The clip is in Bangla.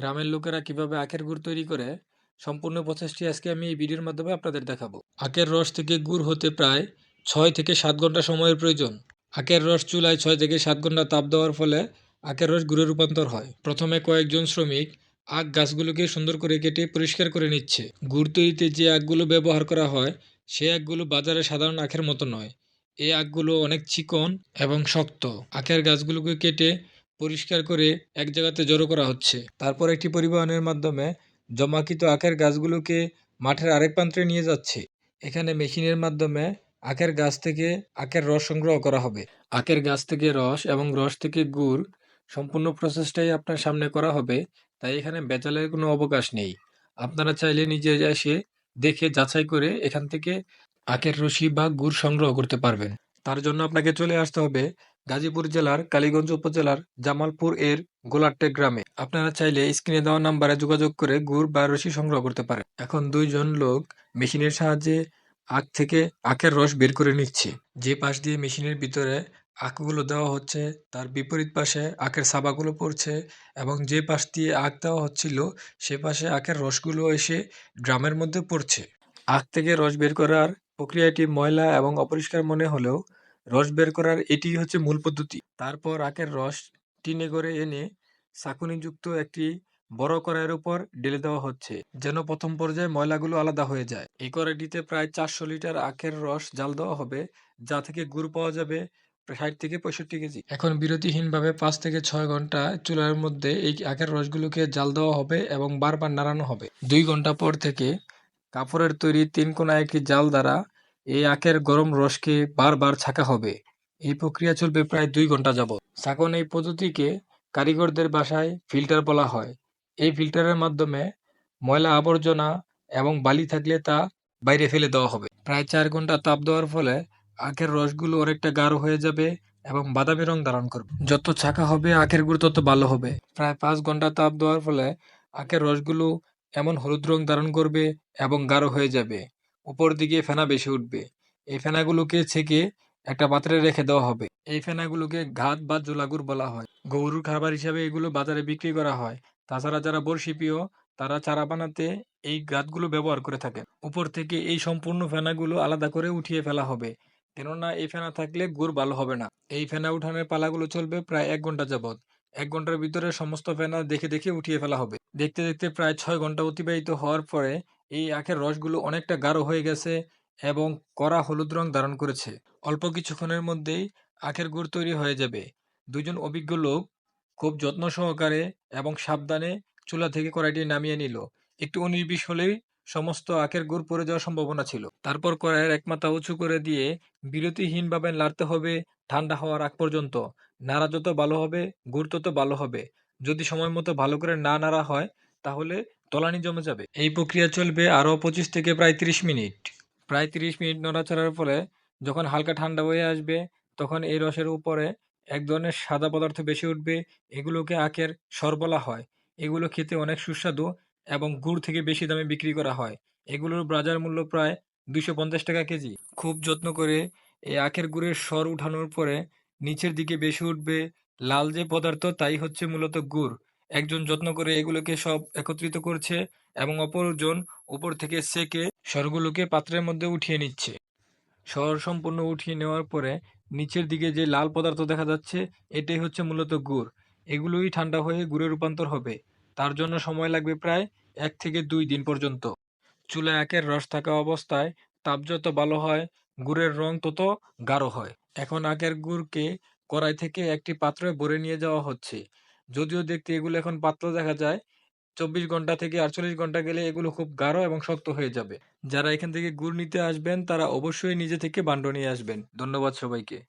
গ্রামের লোকেরা কীভাবে আখের গুড় তৈরি করে, সম্পূর্ণ প্রসেসটি আজকে আমি এই ভিডিওর মাধ্যমে আপনাদের দেখাবো। আখের রস থেকে গুড় হতে প্রায় ছয় থেকে সাত ঘণ্টা সময়ের প্রয়োজন। আখের রস চুলায় ছয় থেকে সাত ঘণ্টা তাপ দেওয়ার ফলে আখের রস গুড়ে রূপান্তর হয়। প্রথমে কয়েকজন শ্রমিক আখ গাছগুলোকে সুন্দর করে কেটে পরিষ্কার করে নিচ্ছে। গুড় তৈরিতে যে আখগুলো ব্যবহার করা হয়, সে আখগুলো বাজারে সাধারণ আখের মতো নয়। এই আখগুলো অনেক চিকন এবং শক্ত। আখের গাছগুলোকে কেটে পরিষ্কার করে এক জায়গাতে জড়ো করা হচ্ছে। তারপর একটি পরিবহনের মাধ্যমে জমাকৃত আখের গাছগুলোকে মাঠের আরেক প্রান্তে নিয়ে যাচ্ছে। এখানে মেশিনের মাধ্যমে আখের গাছ থেকে আখের রস সংগ্রহ করা হবে। আখের গাছ থেকে রস এবং রস থেকে গুড় সম্পূর্ণ প্রসেসটাই আপনার সামনে করা হবে, তাই এখানে বেচালের কোনো অবকাশ নেই। আপনারা চাইলে নিজে এসে দেখে যাচাই করে এখান থেকে আখের রশি বা গুড় সংগ্রহ করতে পারবেন। তার জন্য আপনাকে চলে আসতে হবে গাজীপুর জেলার কালীগঞ্জ উপজেলার জামালপুর এর গোলাট্টে গ্রামে। আপনারা চাইলে স্ক্রিনে দেওয়া নাম্বারে যোগাযোগ করে গুড় বা রশি সংগ্রহ করতে পারেন। এখন দুইজন লোক মেশিনের সাহায্যে আখ থেকে আখের রস বের করে নিচ্ছে। যে পাশ দিয়ে মেশিনের ভিতরে আখগুলো দেওয়া হচ্ছে, তার বিপরীত পাশে আখের সাবাগুলো পড়ছে এবং যে পাশ দিয়ে আখ দেওয়া হচ্ছিল, সে পাশে আখের রসগুলো এসে ড্রামের মধ্যে পড়ছে। আখ থেকে রস বের করার প্রক্রিয়াটি ময়লা এবং অপরিষ্কার মনে হলেও রস বের করার এটিই হচ্ছে মূল পদ্ধতি। তারপর আখের রস টিনে করে এনে ছাঁকুনিযুক্ত একটি বড় কড়াইয়ের উপর ঢেলে দেওয়া হচ্ছে, যেন প্রথম পর্যায়ে ময়লাগুলো আলাদা হয়ে যায়। এই কড়াইটিতে প্রায় চারশো লিটার আখের রস জাল দেওয়া হবে, যা থেকে গুড় পাওয়া যাবে ষাট থেকে পঁয়ষট্টি কেজি। এখন বিরতিহীনভাবে পাঁচ থেকে ছয় ঘণ্টা চুলার মধ্যে এই আখের রসগুলোকে জাল দেওয়া হবে এবং বারবার নাড়ানো হবে। দুই ঘণ্টা পর থেকে কাপড়ের তৈরি তিন কোনা একটি জাল দ্বারা এই আখের গরম রসকে বারবার ছাঁকা হবে। এই প্রক্রিয়া চলবে প্রায় দুই ঘণ্টা যাবৎ। ছাকন এই পদ্ধতিকে কারিগরদের বাসায় ফিল্টার বলা হয়। এই ফিল্টারের মাধ্যমে ময়লা আবর্জনা এবং বালি থাকলে তা বাইরে ফেলে দেওয়া হবে। প্রায় চার ঘণ্টা তাপ দেওয়ার ফলে আখের রসগুলো অনেকটা গাঢ় হয়ে যাবে এবং বাদামি রং ধারণ করবে। যত ছাকা হবে, আখের গুড় তত ভালো হবে। প্রায় পাঁচ ঘণ্টা তাপ দেওয়ার ফলে আখের রসগুলো এমন হলুদ রং ধারণ করবে এবং গাঢ় হয়ে যাবে। উপর দিকে ফেনা বেশি উঠবে। এই ফেনাগুলোকে ছেঁকে একটা পাত্রে রেখে দেওয়া হবে। এই ফেনাগুলোকে ঘাত বা জোলাগুড় বলা হয়। গরুর খাবার হিসাবে এগুলো বাজারে বিক্রি করা হয়। তাছাড়া যারা বর্ষিপীয় তারা চারা বানাতে এই গাছগুলো ব্যবহার করে থাকেন। উপর থেকে এই সম্পূর্ণ ফেনাগুলো আলাদা করে উঠিয়ে ফেলা হবে। কেননা এই ফেনা থাকলে গুড় ভালো হবে না। এই ফেনা উঠানোর পালাগুলো চলবে প্রায় এক ঘণ্টা যাবৎ। এক ঘণ্টার ভিতরে সমস্ত ফেনা দেখে দেখে উঠিয়ে ফেলা হবে। দেখতে দেখতে প্রায় ছয় ঘণ্টা অতিবাহিত হওয়ার পরে এই আখের রসগুলো অনেকটা গাঢ় হয়ে গেছে এবং কড়া হলুদ রং ধারণ করেছে। অল্প কিছুক্ষণের মধ্যেই আখের গুড় তৈরি হয়ে যাবে। দুজন অভিজ্ঞ লোক খুব যত্ন সহকারে এবং সাবধানে চুলা থেকে কড়াইটি নামিয়ে নিল। একটু উনিশ হলেই সমস্ত আখের গুড় পড়ে যাওয়ার সম্ভাবনা ছিল। তারপর কড়াইয়ের এক মাথা উঁচু করে দিয়ে বিরতিহীনভাবে নাড়তে হবে ঠান্ডা হওয়ার আগ পর্যন্ত। নাড়া যত ভালো হবে, গুড় তত ভালো হবে। যদি সময় মতো ভালো করে না নাড়া হয়, তাহলে তলানি জমে যাবে। এই প্রক্রিয়া চলবে আরও পঁচিশ থেকে প্রায় তিরিশ মিনিট। প্রায় তিরিশ মিনিট নড়াচড়ার ফলে যখন হালকা ঠান্ডা হয়ে আসবে, তখন এই রসের উপরে এক ধরনের সাদা পদার্থ বেশি উঠবে। এগুলোকে আখের সর বলা হয়। এগুলো খেতে অনেক সুস্বাদু এবং গুড় থেকে বেশি দামে বিক্রি করা হয়। এগুলোর বাজার মূল্য প্রায় দুশো পঞ্চাশ টাকা কেজি। খুব যত্ন করে এই আখের গুড়ের সর উঠানোর পরে নিচের দিকে বেশি উঠবে। লাল যে পদার্থ, তাই হচ্ছে মূলত গুড়। একজন যত্ন করে এগুলোকে সব একত্রিত করছে এবং অপরজন উপর থেকে সেকে সরগুলোকে পাত্রের মধ্যে উঠিয়ে নিচ্ছে। সর সম্পূর্ণ উঠিয়ে নেওয়ার পরে নিচের দিকে যে লাল পদার্থ দেখা যাচ্ছে, এটাই হচ্ছে মূলত গুড়। এগুলোই ঠান্ডা হয়ে গুড়ে রূপান্তর হবে। তার জন্য সময় লাগবে প্রায় এক থেকে দুই দিন পর্যন্ত। চুলায় আখের রস থাকা অবস্থায় তাপ যত ভালো হয়, গুড়ের রং তত গাঢ় হয়। এখন আখের গুড়কে কড়াই থেকে একটি পাত্রে ভরে নিয়ে যাওয়া হচ্ছে। যদিও দেখতে এগুলো এখন পাতলা দেখা যায়, চব্বিশ ঘণ্টা থেকে আটচল্লিশ ঘণ্টা গেলে এগুলো খুব গাঢ় এবং শক্ত হয়ে যাবে। যারা এখান থেকে গুড় নিতে আসবেন, তারা অবশ্যই নিজে থেকে বান্ড নিয়ে আসবেন। ধন্যবাদ সবাইকে।